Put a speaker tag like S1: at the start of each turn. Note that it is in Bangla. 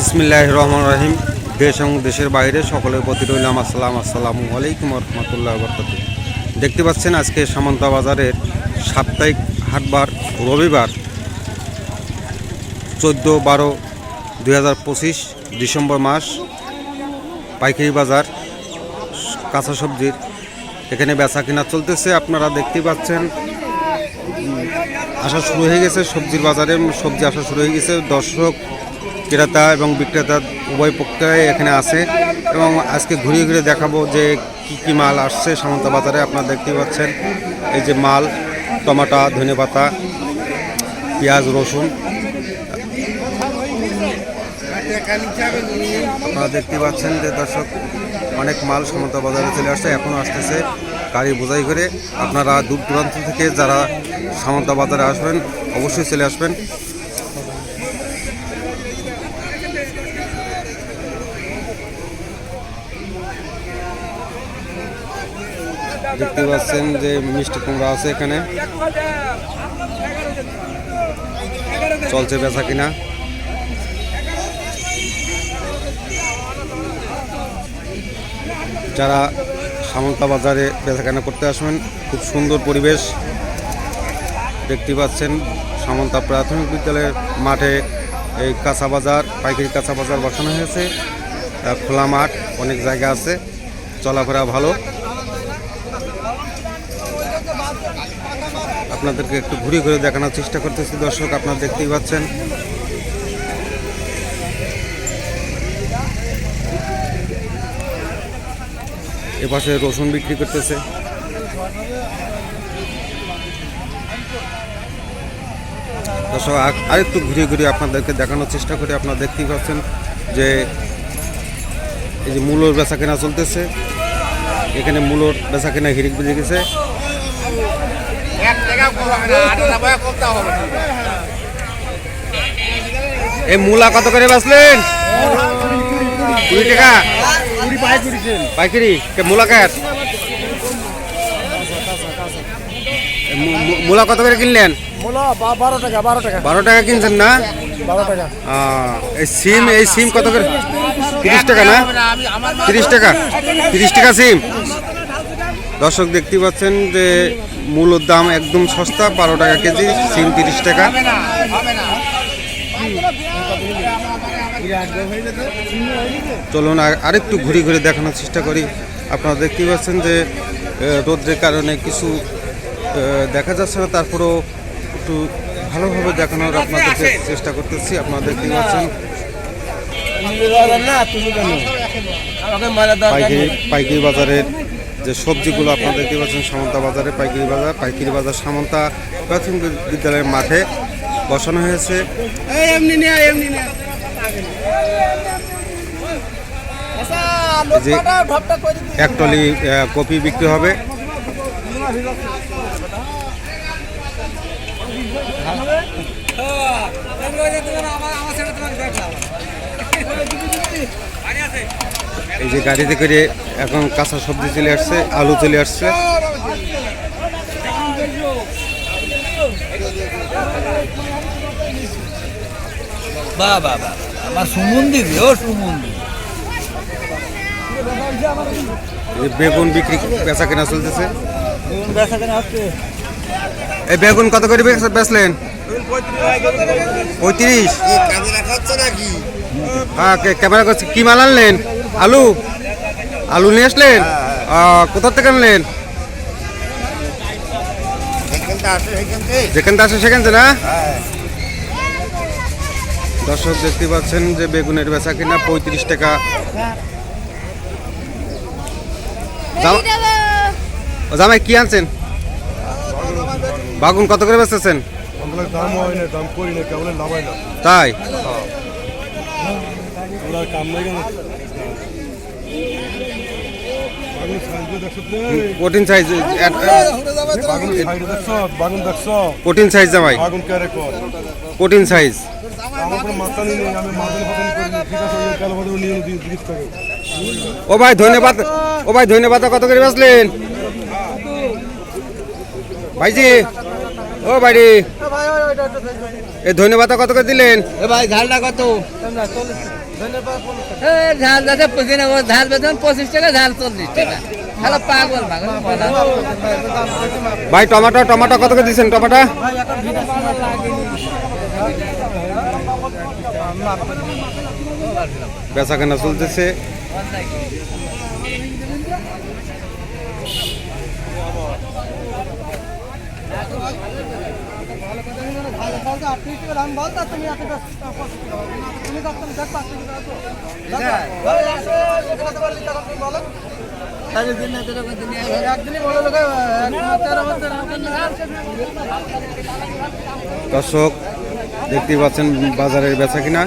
S1: বিসমিল্লাহ রহমান রহিম। দেশ এবং দেশের বাইরে সকলের প্রতি রইলাম আসসালাম আসসালামু আলাইকুম রহমতুল্লাহ বরকাত দেখতে পাচ্ছেন আজকে সামন্তা বাজারের সাপ্তাহিক হাটবার রবিবার চোদ্দ বারো দুই ডিসেম্বর মাস, পাইকারি বাজার, কাঁচা সবজির। এখানে বেচা কিনা চলতেছে। আপনারা দেখতে পাচ্ছেন আসা শুরু হয়ে গেছে সবজির বাজারে। সবজি আসা শুরু হয়ে গেছে। দর্শক ক্রেতা এবং বিক্রেতা উভয় পক্ষে এখানে আসে এবং আজকে ঘুরিয়ে ঘুরে দেখাবো যে কি কি মাল আসছে সামন্ত বাজারে। আপনারা দেখতে পাচ্ছেন এই যে মাল, টমাটা, ধনে পাতা, পেঁয়াজ, রসুন। আপনারা দেখতে পাচ্ছেন যে দর্শক, অনেক মাল সমতা বাজারে চলে আসছে এখনও আসতেছে গাড়ি বোঝাই করে। আপনারা দূর দূরান্ত থেকে যারা সামন্তা বাজারে আসবেন, অবশ্যই চলে আসবেন। দেখতে পাচ্ছেন যে মিষ্টি কুমড়া আছে এখানে। চলছে বেচা কিনা। যারা সামন্তা বাজারে বেচাকেনা করতে আসবেন, খুব সুন্দর পরিবেশ। দেখতে পাচ্ছেন সামন্তা প্রাথমিক বিদ্যালয়ের মাঠে এই কাঁচা বাজার, পাইকারি কাঁচা বাজার বসানো হয়েছে। খোলা মাঠ, অনেক জায়গা আছে। চলাফেরা ভালো। আপনাদেরকে একটু ঘুরে ঘুরে দেখানোর চেষ্টা করতেছি। দর্শক, আপনারা দেখতেই পাচ্ছেন। এপাশে রসুন বিক্রি করতেছে। দর্শক, আর- আরেকটু ঘুরে ঘুরে আপনাদেরকে দেখানোর চেষ্টা করি। আপনারা দেখতেই পাচ্ছেন যে এই যে মূলোর বেচা কেনা চলতেছে। এখানে মূলোর বেচা কেনা হিরিক বেজে গেছে। এই মূলা কত করে বেচলেন? কুড়ি টাকা? পাইকারি? মূলা মু- মূলা কত করে কিনলেন?
S2: বারো টাকা বারো টাকা।
S1: বারো টাকা কিনছেন না?
S2: বারো টাকা।
S1: এই সিম এই সিম কত করে? তিরিশ টাকা না? তিরিশ টাকা? তিরিশ টাকা সিম? দর্শক দেখতে পাচ্ছেন যে মূলর দাম একদম সস্তা, বারো টাকা কেজি, সিম তিরিশ টাকা। চলুন আর- আরেকটু ঘুরে ঘুরে দেখানোর চেষ্টা করি। আপনারা দেখতেই পাচ্ছেন যে রৌদ্রের কারণে কিছু দেখা যাচ্ছে না, তারপরেও একটু ভালোভাবে দেখানোর আপনাদেরকে চেষ্টা করতেছি। আপনারা দেখতেই পাচ্ছেন। পাইকারি বাজারের যে সবজিগুলো আপনারা দেখতে পাচ্ছেন সামন্তা বাজারে পাইকারি বাজার পাইকারি বাজার সামন্তা প্রাথমিক বিদ্যালয়ের মাঠে বসানো হয়েছে। এই যে এক টলি কপি বিক্রি হবে। এই যে গাড়িতে করে এখন কাঁচা সবজি চলে আসছে আলু চলে আসছে।
S2: বা বা বা আমার সুমন্দি ও সুমন্দি
S1: এই বেগুন বিক্রি বেচা কেনা চলতেছে। এই বেগুন কত করে বেচ- বেচলেন? পঁয়ত্রিশ। হ্যাঁ কে- ক্যামেরা করছে কি মাল আনলেন? আলু? আলু নিয়ে আসলেন? আহ, কোথা থেকে আনলেন? যেখান থেকে আসে সেখান থেকে। না? দর্শক দেখতে পাচ্ছেন যে বেগুনের বেচা কিনা পঁয়ত্রিশ টাকা। জামাই কি আনছেন? বাগুন কত করে বেচতেছেন?
S3: হয় হয়
S1: তাই
S3: ওরা কাম নাই কেন বাগুন সাইজ দেখছ
S1: কঠিন সাইজ কঠিন সাইজ জামাই।
S3: বাগুন
S1: কঠিন সাইজ। ও ভাই ধন্যবাদ ও ভাই ধন্যবাদ কত করে বেচলেন? ভাইজি ও ভাইরি এই ধন্যবাদ কত করে দিলেন?
S2: এ ভাই ঝালটা কত? এ, ঝাল যাতে পুষি নেব ঝাল বেতন পঁচিশ টাকা ঝাল চল্লিশ টাকা।
S1: ভাই, টমেটো টমেটো কত করে দিচ্ছেন, টমেটো? বেচা কেনা চলতেছে। দর্শক দেখতে পাচ্ছেন বাজারের বেচা কিনা।